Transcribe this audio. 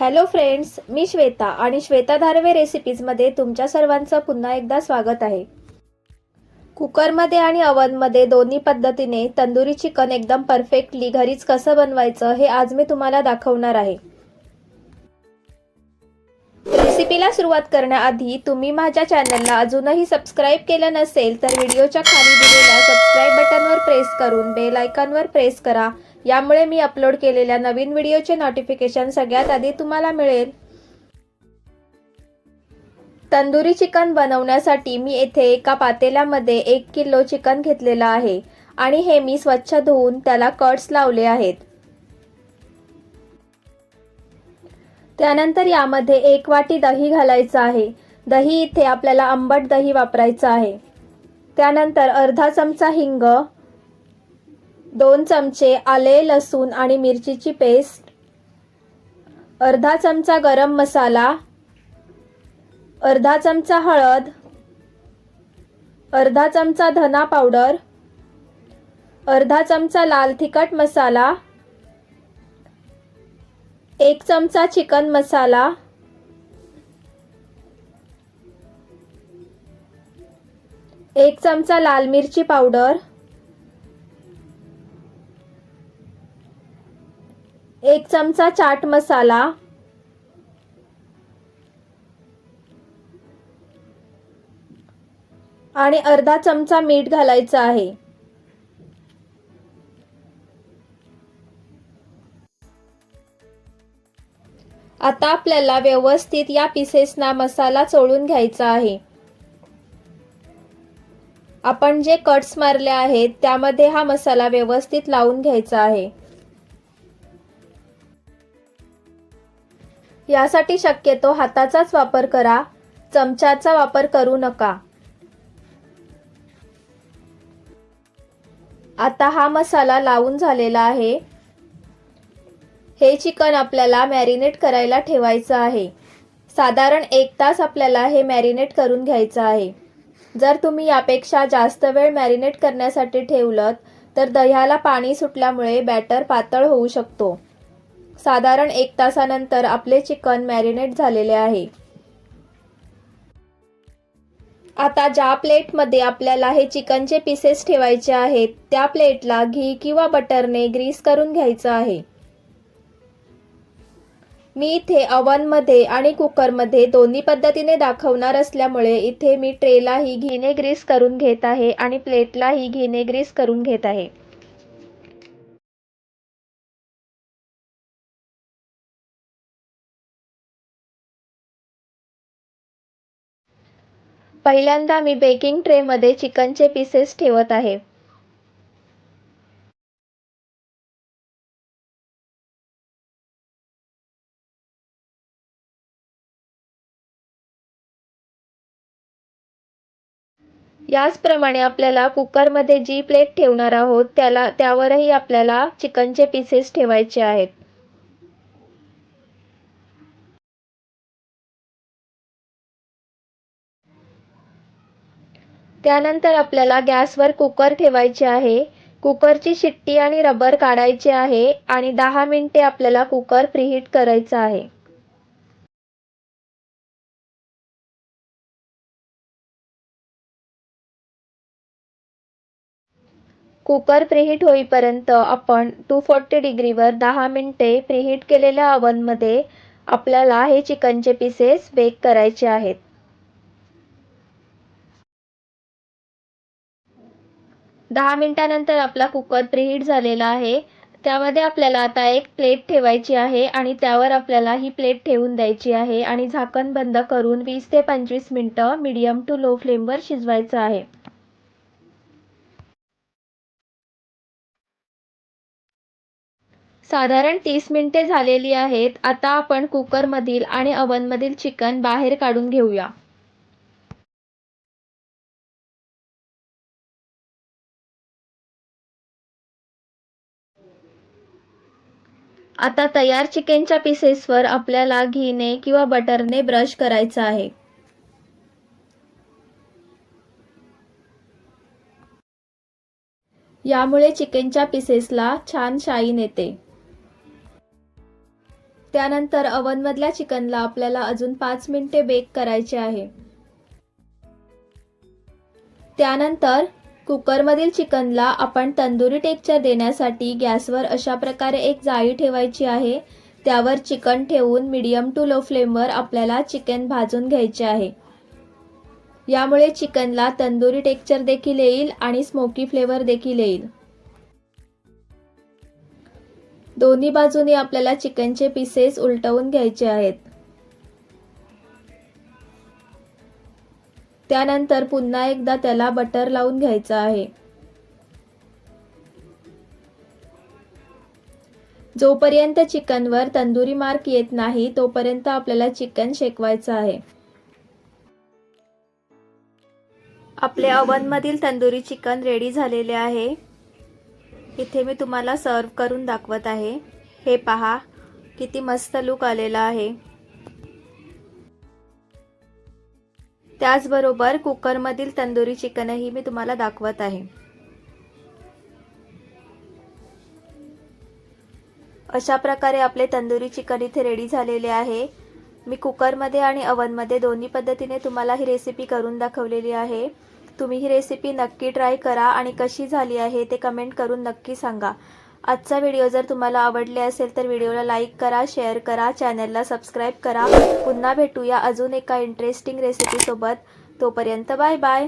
Hello friends मी श्वेता आणि श्वेता धारवे रेसिपीजमध्ये तुमच्या सर्वांचं पुन्हा एकदा स्वागत आहे. कुकरमध्ये आणि अवनमध्ये दोन्ही पद्धतीने तंदुरी चिकन एकदम परफेक्टली घरीच कसं बनवायचं हे आज मी तुम्हाला दाखवणार आहे. रेसिपीला सुरुवात करण्याआधी तुम्ही माझ्या चॅनलला अजूनही सबस्क्राईब केलं नसेल तर व्हिडिओच्या खाली दिलेल्या सबस्क्राईब बटनवर प्रेस करून बेल आयकॉनवर प्रेस करा. यामुळे मी अपलोड केलेल्या नवीन व्हिडिओचे नोटिफिकेशन सगळ्यात आधी तुम्हाला मिळेल. तंदुरी चिकन बनवण्यासाठी मी येथे एका पातेल्यामध्ये एक किलो चिकन घेतलेलं आहे आणि हे मी स्वच्छ धुवून त्याला कट्स लावले आहेत. त्यानंतर यामध्ये एक वाटी दही घालायचं आहे. दही इथे आपल्याला आंबट दही वापरायचं आहे. त्यानंतर अर्धा चमचा हिंग दोन चमचे आले लसूण आणि मिरचीची पेस्ट अर्धा चमचा गरम मसाला अर्धा चमचा हळद अर्धा चमचा धना पावडर अर्धा चमचा लाल तिखट मसाला एक चमचा चिकन मसाला एक चमचा लाल मिरची पावडर एक चमचा चाट मसाला. आणि अर्धा चमचा मीठ घालायचं आहे. आता आपल्याला व्यवस्थित या पिसेसना मसाला चोळून घ्यायचा आहे. आपण जे कट्स मारले आहेत त्यामध्ये हा मसाला व्यवस्थित लावून घ्यायचा आहे. यासाठी शक्यतो हाताचाच वापर करा चमच्याचा वापर करू नका. आता हा मसाला लावून झालेला आहे. हे चिकन आपल्याला मॅरिनेट करायला ठेवायचं आहे. साधारण एक तास आपल्याला हे मॅरिनेट करून घ्यायचं आहे. जर तुम्ही यापेक्षा जास्त वेळ मॅरिनेट करण्यासाठी ठेवलं तर दह्याला पाणी सुटल्यामुळे बॅटर पातळ होऊ शकतो. साधारण एक तासानंतर आपले चिकन मॅरिनेट झालेले आहे. आता ज्या प्लेटमध्ये आपल्याला हे चिकनचे पीसेस ठेवायचे आहेत त्या प्लेटला घी किंवा बटरने ग्रीस करून घ्यायचं आहे. मी इथे अवनमध्ये आणि कुकरमध्ये दोन्ही पद्धतीने दाखवणार असल्यामुळे इथे मी ट्रेलाही घीने ग्रीस करून घेत आहे आणि प्लेटलाही घीने ग्रीस करून घेत आहे. पहिल्यांदा मी बेकिंग ट्रेमध्ये चिकनचे पीसेस ठेवत आहे. याचप्रमाणे आपल्याला कुकरमध्ये जी प्लेट ठेवणार आहोत त्याला त्यावरही आपल्याला चिकनचे पीसेस ठेवायचे आहेत. त्यानंतर आपल्याला गॅसवर कुकर ठेवायचे आहे. कुकरची शिट्टी आणि रबर काढायचे आहे आणि दहा मिनिटे आपल्याला कुकर प्रीहीट करायचा आहे. कुकर प्रीहीट होईपर्यंत आपण टू फोर्टी डिग्रीवर दहा मिनिटे प्रीहीट केलेल्या ओव्हनमध्ये आपल्याला हे चिकनचे पीसेस बेक करायचे आहेत. दहा मिनटानंतर आपला कुकर प्रीहीट झालेला आहे. त्यामध्ये आपल्याला आता एक प्लेट ठेवायची आहे आणि त्यावर आपल्याला ही प्लेट ठेवून द्यायची आहे आणि झाकण बंद करून वीस ते पंचवीस मिनटं मीडियम टू लो फ्लेमवर शिजवायचं आहे. साधारण तीस मिनिटे झालेली आहेत. आता आपण कुकरमधील आणि अवनमधील चिकन बाहेर काढून घेऊया. आता तयार चिकनच्या पीसेसवर आपल्याला घीने किंवा बटरने ब्रश करायचा आहे. यामुळे चिकनच्या पीसेसला छान शाईन येते. त्यानंतर अवनमधल्या चिकनला आपल्याला अजून पाच मिनिटे बेक करायचे आहे. त्यानंतर कुकरमधील चिकनला आपण तंदुरी टेक्चर देण्यासाठी गॅसवर अशा प्रकारे एक जाळी ठेवायची आहे. त्यावर चिकन ठेवून मीडियम टू लो फ्लेमवर आपल्याला चिकन भाजून घ्यायचे आहे. यामुळे चिकनला तंदुरी टेक्चर देखील येईल आणि स्मोकी फ्लेवर देखील येईल. दोन्ही बाजूनी आपल्याला चिकनचे पीसेस उलटवून घ्यायचे आहेत. त्यानंतर पुन्हा एकदा त्याला बटर लावून घ्यायचं आहे. जोपर्यंत चिकनवर तंदुरी मार्क येत नाही तोपर्यंत आपल्याला चिकन शेकवायचं आहे. आपले अवनमधील तंदुरी चिकन रेडी झालेले आहे. इथे मी तुम्हाला सर्व करून दाखवत आहे. हे पहा किती मस्त लुक आलेला आहे. त्याचबरोबर कुकरमधील तंदुरी चिकनही मी तुम्हाला दाखवत आहे. अशा प्रकारे आपले तंदुरी चिकन इथे रेडी झालेले आहे. मी कुकरमध्ये आणि अवनमध्ये दोन्ही पद्धतीने तुम्हाला ही रेसिपी करून दाखवलेली आहे. तुम्ही ही रेसिपी नक्की ट्राय करा आणि कशी झाली आहे ते कमेंट करून नक्की सांगा. आजचा व्हिडिओ जर तुम्हाला आवडले असेल तर व्हिडिओला लाईक करा शेअर करा चॅनलला सबस्क्राईब करा. पुन्हा भेटूया अजून एका इंटरेस्टिंग रेसिपीसोबत तोपर्यंत बाय बाय.